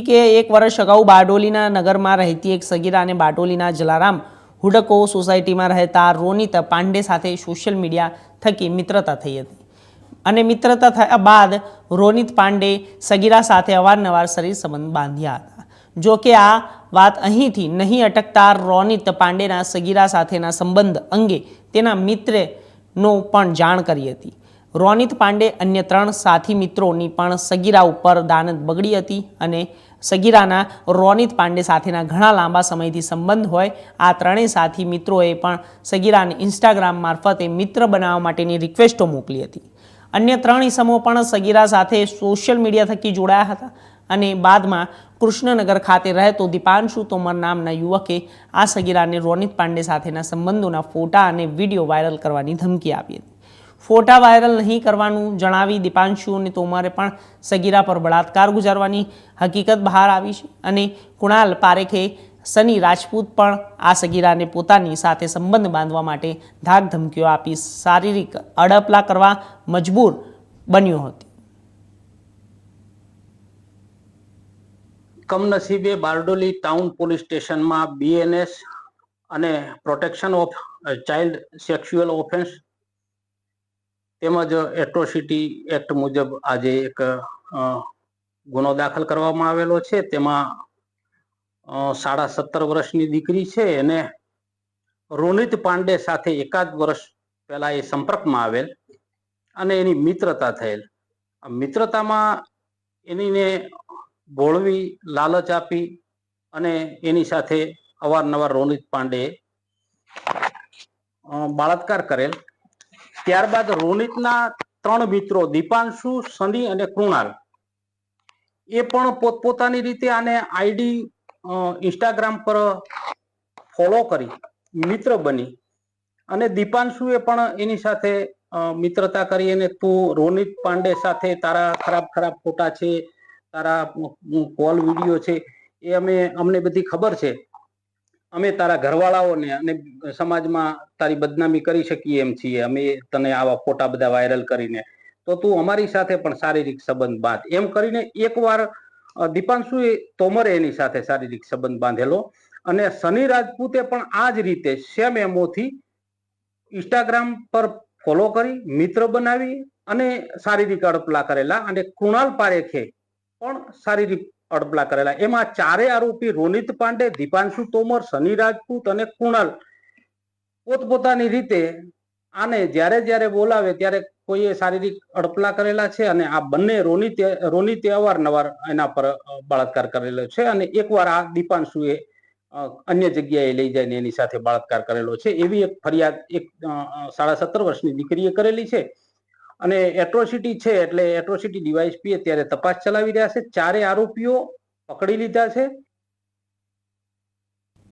કે એક વર્ષ અગાઉ બારડોલીના નગરમાં રહેતી એક સગીરા અને બારડોલીના જલારામ હુડકો સોસાયટીમાં રહેતા રોનિત પાંડે સાથે સોશિયલ મીડિયા થકી મિત્રતા થઈ હતી. અને મિત્રતા થયા બાદ રોનિત પાંડે સગીરા સાથે અવારનવાર શરીર સંબંધ બાંધ્યા હતા. જો કે આ વાત અહીંથી નહીં અટકતા રોનિત પાંડેના સગીરા સાથેના સંબંધ અંગે તેના મિત્રનો પણ જાણ કરી હતી. રોનિત પાંડે અન્ય ત્રણ સાથી મિત્રોની પણ સગીરા ઉપર દાનત બગડી હતી અને સગીરાના રોનિત પાંડે સાથેના ઘણા લાંબા સમયથી સંબંધ હોય, આ ત્રણેય સાથી મિત્રોએ પણ સગીરાને ઇન્સ્ટાગ્રામ મારફતે મિત્ર બનાવવા માટેની રિક્વેસ્ટો મોકલી હતી. અન્ય ત્રણ ઇસમો પણ સગીરા સાથે સોશિયલ મીડિયા થકી જોડાયા હતા અને બાદમાં કૃષ્ણનગર ખાતે રહેતો દીપાંશુ તોમર નામના યુવકે આ સગીરાને રોનિત પાંડે સાથેના સંબંધોના ફોટા અને વીડિયો વાયરલ કરવાની ધમકી આપી હતી. ફોટા વાયરલ નહીં કરવાનું જણાવી દીપાંશુ અને તોમરે પણ સગીરા પર બળાત્કાર ગુજારવાની હકીકત બહાર આવી છે અને કુણાલ પારેખે સની રાજપૂત પણ આ સગીરાને પોતાની સાથે સંબંધ બાંધવા માટે ધાક ધમકીઓ આપી શારીરિક અડપલા કરવા મજબૂર બન્યો હતી. કમનસીબે બારડોલી ટાઉન પોલીસ સ્ટેશનમાં બીએનએસ અને protection of child sexual offence તેમજ એટ્રોસિટી એક્ટ મુજબ આજે એક ગુનો દાખલ કરવામાં આવેલો છે. તેમાં સાડા સત્તર વર્ષની દીકરી છે એને રોનિત પાંડે સાથે એકાદ વર્ષ પહેલા એ સંપર્કમાં આવેલ અને એની મિત્રતા થયેલ. મિત્રતામાં એનીને ભોળવી લાલચ આપી અને એની સાથે અવારનવાર રોનિત પાંડે બળાત્કાર કરેલ. ત્યારબાદ રોનિતના ત્રણ મિત્રો, દીપાંશુ, સની અને કૃણાલ. એ પણ પોતપોતાની રીતે આને આઈડી ઇન્સ્ટાગ્રામ પર ફોલો કરી, મિત્ર બની. અને દીપાંશુએ પણ એની સાથે મિત્રતા કરી અને તું રોનિત પાંડે સાથે તારા ખરાબ ખરાબ ફોટા છે, તારા કોલ વીડિયો છે, એ અમે, અમને બધી ખબર છે. અમે તારા ઘરવાળાઓને અને સમાજમાં તારી બદનામી કરી શકીએ એમ છીએ. અમે તને આવા ફોટા બધા વાયરલ કરીને. તો તું અમારી સાથે પણ શારીરિક સંબંધ બાંધ. એમ કરીને એકવાર દીપાંશુ તોમરે એની સાથે શારીરિક સંબંધ બાંધેલો. અને સની રાજપૂતે પણ આ જ રીતે સેમ એમોથી ઇન્સ્ટાગ્રામ પર ફોલો કરી, મિત્ર બનાવી અને શારીરિક અડપલા કરેલા અને કૃણાલ પારેખે પણ શારીરિક અડપલા કરેલા. એમાં ચારે આરોપી રોનિત પાંડે, દીપાંશુ તોમર, સની રાજપૂત અને કુણાલ. પોતપોતાની રીતે આને જ્યારે જ્યારે બોલાવે ત્યારે કોઈએ શારીરિક અડપલા કરેલા છે અને આ બંને રોનિતે રોનિતે અવારનવાર એના પર બળાત્કાર કરેલો છે અને એકવાર આ દીપાંશુએ અન્ય જગ્યાએ લઈ જઈને એની સાથે બળાત્કાર કરેલો છે. એવી એક ફરિયાદ એક સાડા સત્તર વર્ષની દીકરીએ કરેલી છે. અને એટ્રોસિટી છે એટલે એટ્રોસિટી ડીવાયસપી અત્યારે તપાસ ચલાવી રહ્યા છે. ચારે આરોપીઓ પકડી લીધા છે.